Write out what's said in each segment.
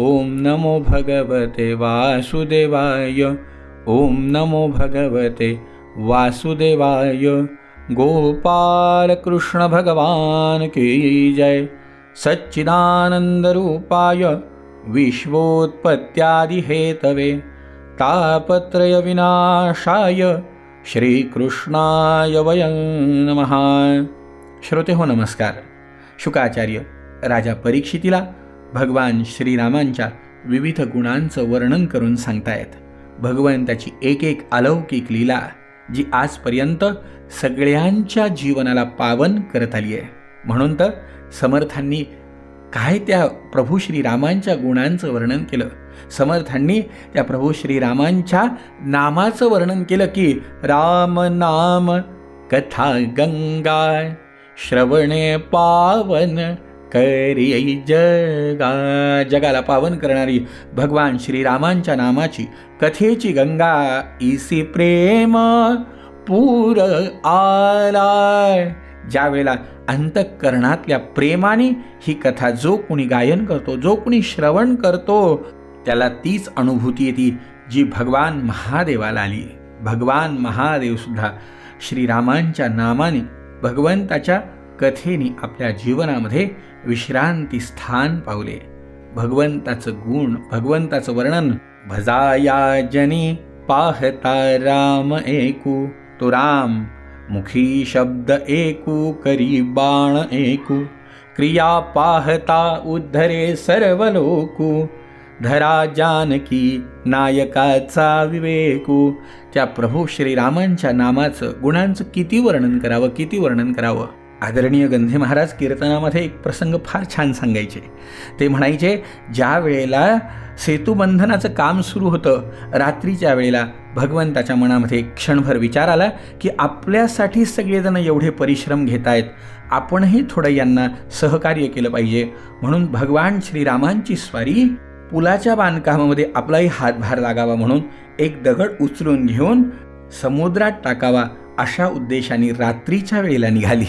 ॐ नमो भगवते वासुदेवाय। ॐ नमो भगवते वासुदेवाय। गोपालकृष्णभगवान् की जय। सच्चिदानन्दरूपाय तापत्रयविनाशाय हेतवे श्रीकृष्णाय वयं नमः। श्रोते हो नमस्कार। शुकाचार्य राजा परीक्षितीला भगवान श्रीरामांच्या विविध गुणांचं वर्णन करून सांगतायत. भगवंताची एक एक अलौकिक लीला जी आजपर्यंत सगळ्यांच्या जीवनाला पावन करत आली आहे. म्हणून तर समर्थांनी काय त्या प्रभू श्रीरामांच्या गुणांचं वर्णन केलं? समर्थांनी त्या प्रभू श्रीरामांच्या नामाचं वर्णन केलं की राम नाम कथा गंगा श्रवणे पावन करी जगा जगाला पावन करणारी भगवान श्रीरामांच्या नामाची कथेची गंगा इसी प्रेम पूर आलाय. ज्यावेळेला अंतःकरणातल्या प्रेमाने ही कथा जो कुणी गायन करतो जो कुणी श्रवण करतो त्याला तीच अनुभूती येते जी भगवान महादेवाला आली. भगवान महादेवसुद्धा श्रीरामांच्या नामाने भगवंताच्या कथेने आपल्या जीवनामध्ये विश्रांती स्थान पावले. भगवंताचं गुण भगवंताचं वर्णन भजाया जनी पाहता राम एकू तो राम मुखी शब्द एकू करी बाण एकू क्रिया पाहता उद्धरे सर्व लोकू धरा जानकी नायकाचा विवेकू त्या प्रभू श्रीरामांच्या नामाचं गुणांचं किती वर्णन करावं किती वर्णन करावं? आदरणीय गंधे महाराज कीर्तनामध्ये एक प्रसंग फार छान सांगायचे. ते म्हणायचे ज्या वेळेला सेतुबंधनाचं काम सुरू होतं रात्रीच्या वेळेला भगवंताच्या मनामध्ये क्षणभर विचार आला की आपल्यासाठी सगळेजण एवढे परिश्रम घेत आहेत आपणही थोडं यांना सहकार्य केलं पाहिजे. म्हणून भगवान श्रीरामांची स्वारी पुलाच्या बांधकामामध्ये आपलाही हातभार लागावा म्हणून एक दगड उचलून घेऊन समुद्रात टाकावा अशा उद्देशाने रात्रीच्या वेळेला निघाली.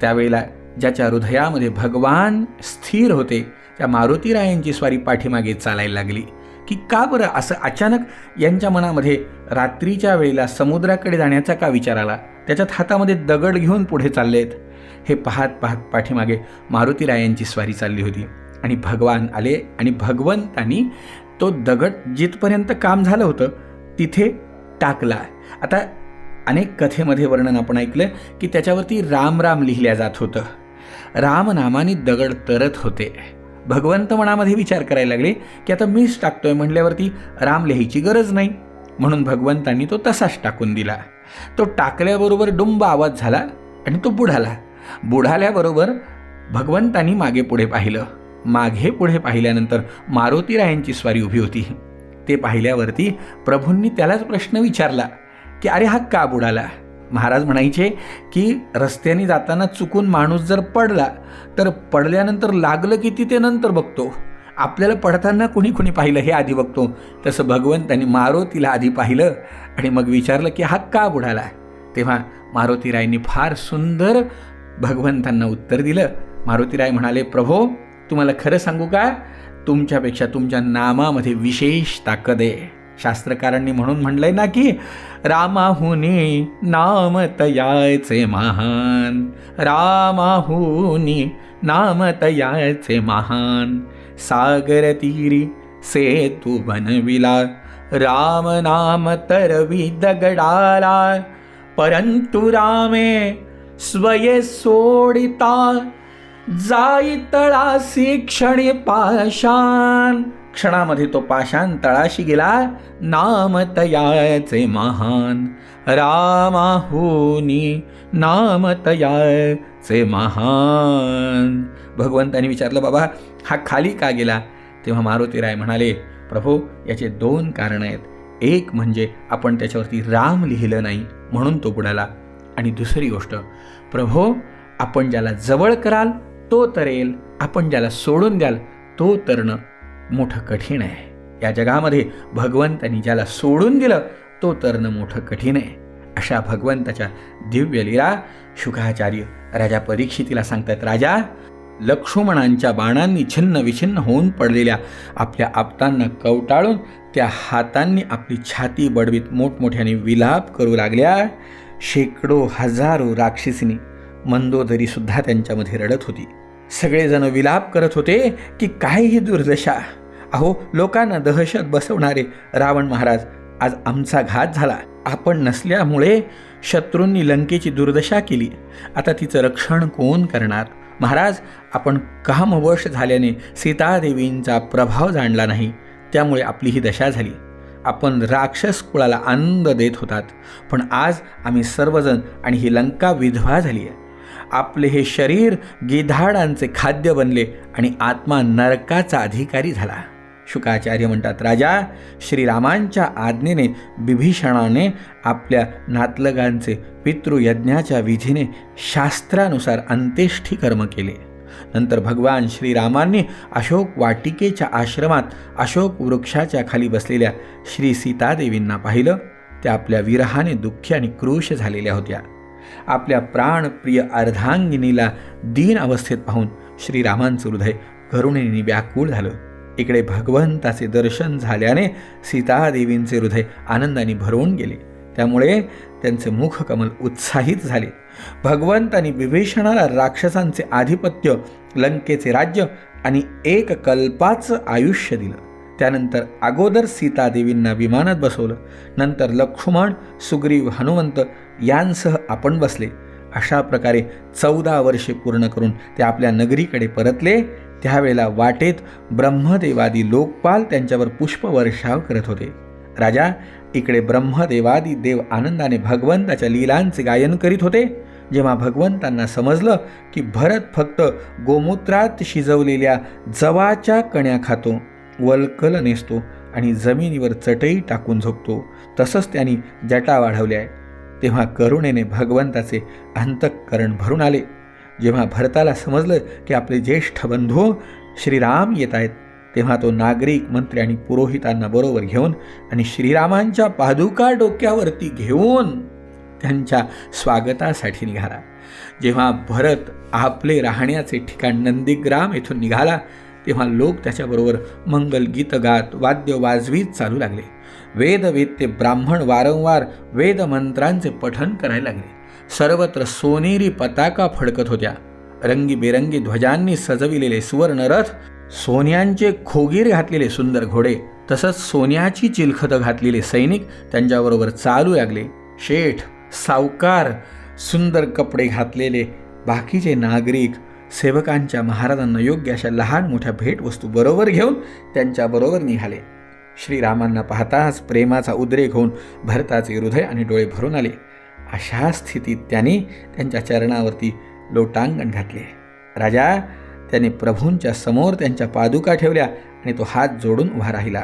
त्यावेळेला ज्याच्या हृदयामध्ये भगवान स्थिर होते त्या मारुतीरायांची स्वारी पाठीमागे चालायला लागली. की का बरं असं अचानक यांच्या मनामध्ये रात्रीच्या वेळेला समुद्राकडे जाण्याचा का विचार आला? त्याच्यात हातामध्ये दगड घेऊन पुढे चाललेत. हे पाहत पाहत पाठीमागे मारुतीरायांची स्वारी चालली होती. आणि भगवान आले आणि भगवंतांनी तो दगड जिथपर्यंत काम झालं होतं तिथे टाकला. आता अनेक कथेमध्ये वर्णन आपण ऐकलं की त्याच्यावरती राम राम लिहिल्या जात होतं. रामनामाने दगड तरत होते. भगवंत मनामध्ये विचार करायला लागले की आता मीच टाकतोय म्हणल्यावरती राम लिहायची गरज नाही. म्हणून भगवंतांनी तो तसाच टाकून दिला. तो टाकल्याबरोबर डुंब आवाज झाला आणि तो बुडाला. बुडाल्याबरोबर भगवंतांनी मागे पुढे पाहिलं. मागे पुढे पाहिल्यानंतर मारुतीरायांची स्वारी उभी होती. ते पाहिल्यावरती प्रभूंनी त्यालाच प्रश्न विचारला. की अरे हा का बुडाला? महाराज म्हणायचे की रस्त्याने जाताना चुकून माणूस जर पडला तर पडल्यानंतर लागलं किती ते नंतर बघतो. आपल्याला पडताना कुणी कुणी पाहिलं हे आधी बघतो. तसं भगवंतांनी मारुतीला आधी पाहिलं आणि मग विचारलं की हा का बुडाला? तेव्हा मारुतीरायने फार सुंदर भगवंतांना उत्तर दिलं. मारुतीराय म्हणाले प्रभो तुम्हाला खरं सांगू का? तुमच्यापेक्षा तुमच्या नामामध्ये विशेष ताकद आहे. शास्त्रकारांनी म्हणून म्हणलंय ना की रामाहुनी नाम तयाचे महान. रामाहुनी नाम तयाचे महान. सागर तीरी सेतू बनविला. राम नाम तरवी दगडाला परंतु रामे स्वये सोडिता. जाई तळासी क्षणी पाषाण. क्षणामध्ये तो पाषाण तळाशी गेला. नाम तयाचे महान. रामाहुनी नाम तयाचे महान. भगवंतानी विचारलं बाबा हा खाली का गेला? तेव्हा मारुतीराय म्हणाले प्रभू याचे दोन कारण आहेत. एक म्हणजे आपण त्याच्यावरती राम लिहिलं नाही म्हणून तो बुडाला. आणि दुसरी गोष्ट प्रभो आपण ज्याला जवळ कराल तो तरेल. आपण ज्याला सोडून द्याल तो तरणं. मोठं कठीण आहे. या जगामध्ये भगवंतांनी ज्याला सोडून दिलं तो तरणं मोठं कठीण आहे. अशा भगवंताच्या दिव्य लीला शुकाचार्य राजा परीक्षितीला सांगतात राजा लक्ष्मणांच्या बाणांनी छिन्न विछिन्न होऊन पडलेल्या आपल्या आपतांना कवटाळून त्या हातांनी आपली छाती बडवीत मोठमोठ्याने विलाप करू लागल्या. शेकडो हजारो राक्षसिनी मंदोदरीसुद्धा त्यांच्यामध्ये रडत होती. सगळेजण विलाप करत होते की काय ही दुर्दशा? अहो लोकांना दहशत बसवणारे रावण महाराज आज आमचा घात झाला. आपण नसल्यामुळे शत्रूंनी लंकेची दुर्दशा केली. आता तिचं रक्षण कोण करणार? महाराज आपण कामवश झाल्याने सीतादेवींचा प्रभाव जाणला नाही. त्यामुळे आपली ही दशा झाली. आपण राक्षस कुळाला आनंद देत होतात. पण आज आम्ही सर्वजण आणि ही लंका विधवा झाली आहे. आपले हे शरीर गिधाडांचे खाद्य बनले आणि आत्मा नरकाचा अधिकारी झाला. शुकाचार्य म्हणतात. राजा श्रीरामांच्या आज्ञेने बिभीषणाने आपल्या नातलगांचे पितृयज्ञाच्या विधीने शास्त्रानुसार अंत्येष्ठी कर्म केले. नंतर भगवान श्रीरामांनी अशोक वाटिकेच्या आश्रमात अशोक वृक्षाच्या खाली बसलेल्या श्री सीतादेवींना पाहिलं. त्या आपल्या विरहाने दुःखी आणि क्रोश झालेल्या होत्या. आपल्या प्राणप्रिय अर्धांगिनीला दीन अवस्थेत पाहून श्रीरामांचं हृदय करुणेने व्याकुळ झालं. इकडे भगवंताचे दर्शन झाल्याने सीतादेवींचे हृदय आनंदाने भरवून गेले. त्यामुळे त्यांचे मुखकमल उत्साहित झाले. भगवंतांनी विभीषणाला राक्षसांचे आधिपत्य लंकेचे राज्य आणि एक कल्पाचं आयुष्य दिलं. त्यानंतर अगोदर सीतादेवींना विमानात बसवलं. नंतर लक्ष्मण सुग्रीव हनुमंत यांसह आपण बसले. अशा प्रकारे चौदा वर्षे पूर्ण करून ते आपल्या नगरीकडे परतले. त्यावेळेला वाटेत ब्रह्मदेवादी लोकपाल त्यांच्यावर पुष्पवर्षाव करत होते. राजा इकडे ब्रह्मदेवादी देव आनंदाने भगवंताच्या लीलांचे गायन करीत होते. जेव्हा भगवंतांना समजलं की भरत फक्त गोमूत्रात शिजवलेल्या जवाच्या कण्या खातो वलकल नेसतो आणि जमिनीवर चटई टाकून झोपतो तसंच त्यांनी जटा वाढवल्या. आहे तेव्हा करुणेने भगवंताचे अंतःकरण भरून आले. जेव्हा भरताला समजलं की आपले ज्येष्ठ बंधू श्रीराम येत आहेत तेव्हा तो नागरिक मंत्री आणि पुरोहितांना बरोबर घेऊन आणि श्रीरामांच्या पादुका डोक्यावरती घेऊन त्यांच्या स्वागतासाठी निघाला. जेव्हा भरत आपले राहण्याचे ठिकाण नंदीग्राम येथून निघाला तेव्हा लोक त्याच्याबरोबर मंगल गीत गात वाद्य वाजवीत चालू लागले. वेदवेत्ते ब्राह्मण वारंवार वेदमंत्रांचे पठण करायला लागले. सर्वत्र सोनेरी पताका फडकत होत्या. रंगीबेरंगी ध्वजांनी सजविलेले सुवर्णरथ सोन्यांचे खोगीर घातलेले सुंदर घोडे तसंच सोन्याची चिलखतं घातलेले सैनिक त्यांच्याबरोबर चालू लागले. शेठ सावकार सुंदर कपडे घातलेले बाकीचे नागरिक सेवकांच्या महाराजांना योग्य अशा लहान मोठ्या भेटवस्तू बरोबर घेऊन त्यांच्याबरोबर निघाले. श्रीरामांना पाहताच प्रेमाचा उद्रेक होऊन भरताचे हृदय आणि डोळे भरून आले. अशा स्थितीत त्यांनी त्यांच्या चरणावरती लोटांगण घातले. राजा त्याने प्रभूंच्या समोर त्यांच्या पादुका ठेवल्या आणि तो हात जोडून उभा राहिला.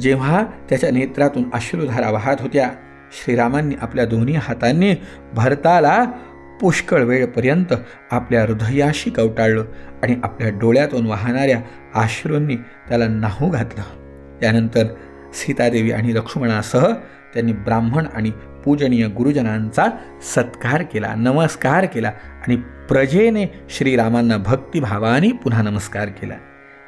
जेव्हा त्याच्या नेत्रातून अश्रुधारा वाहत होत्या श्रीरामांनी आपल्या दोन्ही हातांनी भरताला पुष्कळ वेळपर्यंत आपल्या हृदयाशी कवटाळलं आणि आपल्या डोळ्यातून वाहणाऱ्या अश्रूंनी त्याला नाहू घातलं. त्यानंतर सीतादेवी आणि लक्ष्मणासह त्यांनी ब्राह्मण आणि पूजनीय गुरुजनांचा सत्कार केला नमस्कार केला आणि प्रजेने श्रीरामांना भक्तिभावाने पुन्हा नमस्कार केला.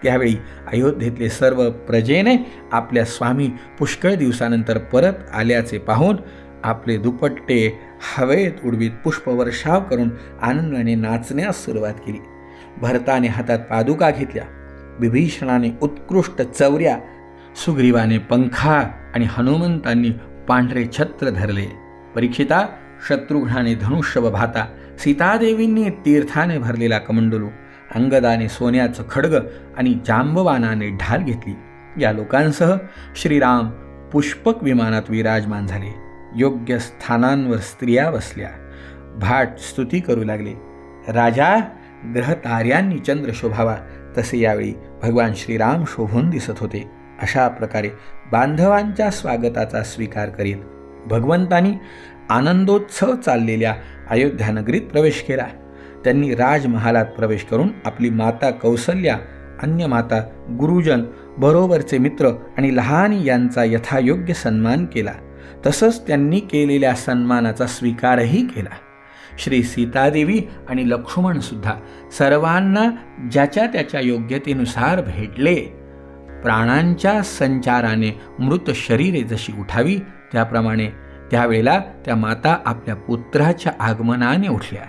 त्यावेळी अयोध्येतले सर्व प्रजेने आपल्या स्वामी पुष्कळ दिवसानंतर परत आल्याचे पाहून आपले दुपट्टे हवेत उडवीत पुष्पवर्षाव करून आनंदाने नाचण्यास सुरुवात केली. भरताने हातात पादुका घेतल्या विभीषणाने उत्कृष्ट चौऱ्या सुग्रीवाने पंखा आणि हनुमंतांनी पांढरे छत्र धरले. परीक्षिता शत्रुघ्नाने धनुष्य भाता सीतादेवींनी तीर्थाने भरलेला कमंडलू अंगदाने सोन्याचं खडग आणि जांबवानाने ढाल घेतली. या लोकांसह श्रीराम पुष्पक विमानात विराजमान झाले. योग्य स्थानांवर स्त्रिया बसल्या. भाट स्तुती करू लागले. राजा ग्रह ताऱ्यांनी चंद्र शोभावा तसे यावेळी भगवान श्रीराम शोभून दिसत होते. अशा प्रकारे बांधवांच्या स्वागताचा स्वीकार करीत भगवंतांनी आनंदोत्सव चाललेल्या अयोध्या नगरीत प्रवेश केला. त्यांनी राजमहालात प्रवेश करून आपली माता कौसल्या अन्य माता गुरुजन बरोबरचे मित्र आणि लहान यांचा यथायोग्य सन्मान केला. तसंच त्यांनी केलेल्या सन्मानाचा स्वीकारही केला. श्री सीतादेवी आणि लक्ष्मणसुद्धा सर्वांना ज्याच्या त्याच्या योग्यतेनुसार भेटले. प्राणांच्या संचाराने मृत शरीरे जशी उठावी त्याप्रमाणे त्यावेळेला त्या माता आपल्या पुत्राच्या आगमनाने उठल्या.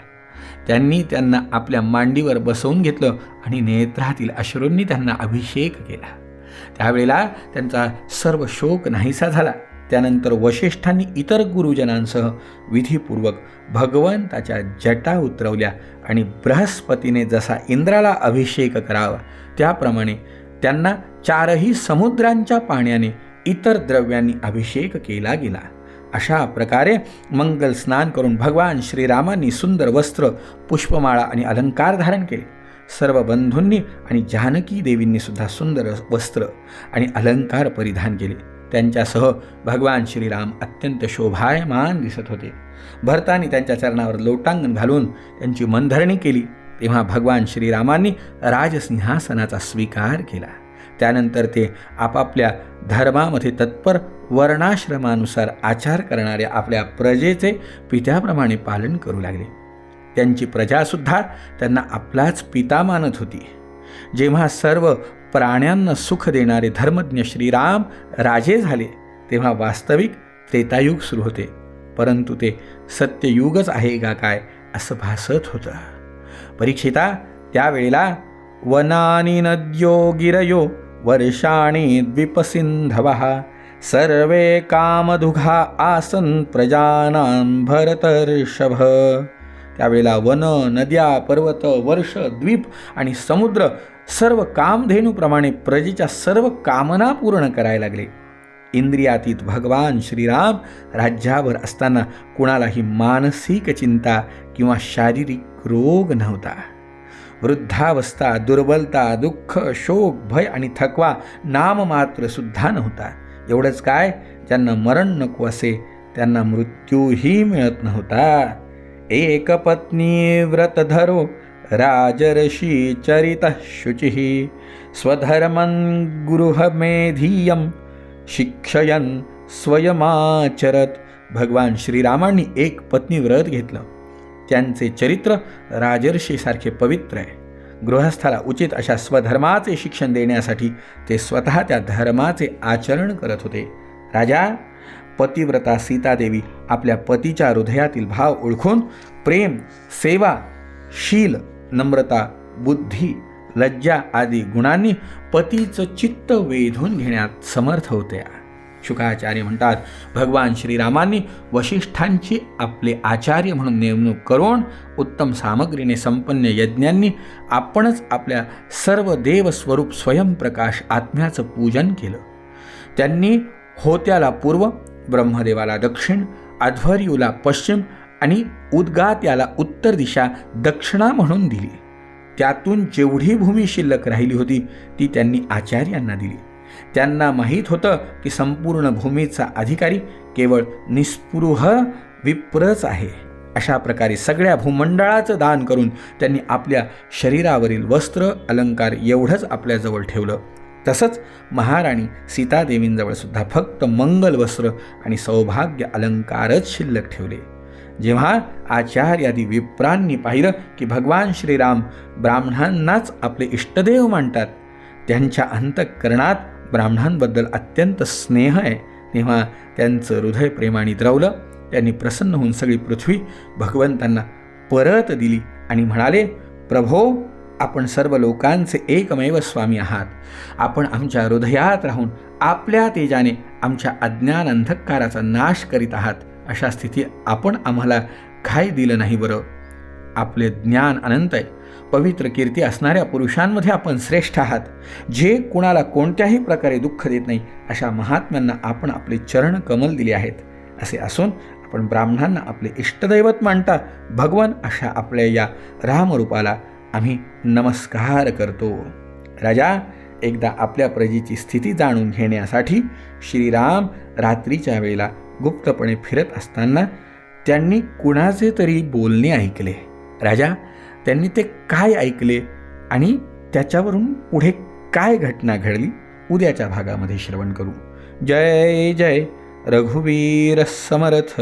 त्यांनी त्यांना आपल्या मांडीवर बसवून घेतलं आणि नेत्रातील अश्रूंनी त्यांना अभिषेक केला. त्यावेळेला त्यांचा सर्व शोक नाहीसा झाला. त्यानंतर वशिष्ठांनी इतर गुरुजनांसह विधीपूर्वक भगवंताच्या जटा उतरवल्या आणि बृहस्पतीने जसा इंद्राला अभिषेक करावा त्याप्रमाणे त्यांना चारही समुद्रांच्या पाण्याने इतर द्रव्यांनी अभिषेक केला गेला. अशा प्रकारे मंगल स्नान करून भगवान श्रीरामांनी सुंदर वस्त्र पुष्पमाळा आणि अलंकार धारण केले. सर्व बंधूंनी आणि जानकी देवींनी सुद्धा सुंदर वस्त्र आणि अलंकार परिधान केले. त्यांच्यासह भगवान श्रीराम अत्यंत शोभायमान दिसत होते. भरतानी त्यांच्या चरणावर लोटांगण घालून त्यांची मनधरणी केली. तेव्हा भगवान श्रीरामांनी राजसिंहासनाचा स्वीकार केला. त्यानंतर ते आपापल्या धर्मामध्ये तत्पर वर्णाश्रमानुसार आचार करणाऱ्या आपल्या प्रजेचे पित्याप्रमाणे पालन करू लागले. त्यांची प्रजासुद्धा त्यांना आपलाच पिता मानत होती. जेव्हा सर्व प्राण्यांना सुख देणारे धर्मज्ञ श्रीराम राजे झाले तेव्हा वास्तविक त्रेतायुग सुरू होते. परंतु ते सत्ययुगच आहे का काय असं भासत होतं. परीक्षिता त्यावेळेला वनानी नद्यो गिरयो वर्षाणि द्विपसिन्धवः। सर्वे कामधुघा आसन प्रजानां भरतर्षभ। त्यावेळेला वन नद्या पर्वत वर्ष द्वीप आणि समुद्र सर्व कामधेनूप्रमाणे प्रजेच्या सर्व कामना पूर्ण करायला लागले. इंद्रियातीत भगवान श्रीराम राज्यावर असताना कुणालाही मानसिक चिंता किंवा शारीरिक रोग नव्हता. वृद्धावस्था दुर्बलता दुःख शोक भय आणि थकवा नाममात्र सुद्धा नव्हता. एवढंच काय? ज्यांना मरण नको असे त्यांना मृत्यूही मिळत नव्हता. एक पत्नी व्रतधरो राजर्षी चरित शुचिः स्वधर्मं गृहमेधीयं शिक्षयन स्वयमाचरत. भगवान श्रीरामांनी एक पत्नी व्रत घेतलं. त्यांचे चरित्र राजर्षीसारखे पवित्र आहे. गृहस्थाला उचित अशा स्वधर्माचे शिक्षण देण्यासाठी ते स्वतः त्या धर्माचे आचरण करत होते. राजा पतिव्रता सीतादेवी आपल्या पतीच्या हृदयातील भाव ओळखून प्रेम सेवा शील नम्रता बुद्धी लज्जा आदी गुणांनी पतीचं चित्त वेधून घेण्यात समर्थ होत्या. शुकाचार्य म्हणतात भगवान श्रीरामांनी वशिष्ठांची आपले आचार्य म्हणून नेमणूक करून उत्तम सामग्रीने संपन्न यज्ञांनी आपणच आपल्या सर्व देवस्वरूप स्वयंप्रकाश आत्म्याचं पूजन केलं. त्यांनी होत्याला पूर्व ब्रह्मदेवाला दक्षिण अध्वर्यूला पश्चिम आणि उद्गात याला उत्तर दिशा दक्षिणा म्हणून दिली. त्यातून जेवढी भूमी शिल्लक राहिली होती ती त्यांनी आचार्यांना दिली. त्यांना माहीत होतं की संपूर्ण भूमीचा अधिकारी केवळ निस्पृह विप्रच आहे. अशा प्रकारे सगळ्या भूमंडळाचं दान करून त्यांनी आपल्या शरीरावरील वस्त्र अलंकार एवढंच आपल्याजवळ ठेवलं. तसंच महाराणी सीतादेवींजवळ सुद्धा फक्त मंगल वस्त्र आणि सौभाग्य अलंकारच शिल्लक ठेवले. जेव्हा आचार्यादी विप्रांनी पाहिलं की भगवान श्रीराम ब्राह्मणांनाच आपले इष्टदेव मानतात त्यांच्या अंतःकरणात ब्राह्मणांबद्दल अत्यंत स्नेह आहे. तेव्हा त्यांचं हृदय प्रेमाने द्रवलं. त्यांनी प्रसन्न होऊन सगळी पृथ्वी भगवंतांना परत दिली आणि म्हणाले प्रभो आपण सर्व लोकांचे एकमेव स्वामी आहात. आपण आमच्या हृदयात राहून आपल्या तेजाने आमच्या अज्ञान अंधकाराचा नाश करीत आहात. अशा स्थिती आपण आम्हाला काय दिलं नाही बरं. आपले ज्ञान अनंत आहे. पवित्र कीर्ती असणाऱ्या पुरुषांमध्ये आपण श्रेष्ठ आहात. जे कुणाला कोणत्याही प्रकारे दुःख देत नाही अशा महात्म्यांना आपण आपले चरण कमल दिले आहेत. असे असून आपण ब्राह्मणांना आपले इष्टदैवत मानता भगवान अशा आपल्या या रामरूपाला आम्ही नमस्कार करतो. राजा एकदा आपल्या प्रजेची स्थिती जाणून घेण्यासाठी श्रीराम रात्रीच्या वेळेला गुप्तपणे फिरत असताना त्यांनी कुणाचे तरी बोलणे ऐकले. राजा त्यांनी ते काय ऐकले आणि त्याच्यावरून पुढे काय घटना घडली? उद्याच्या भागामध्ये श्रवण करू. जय जय. रघुवीर समर्थ.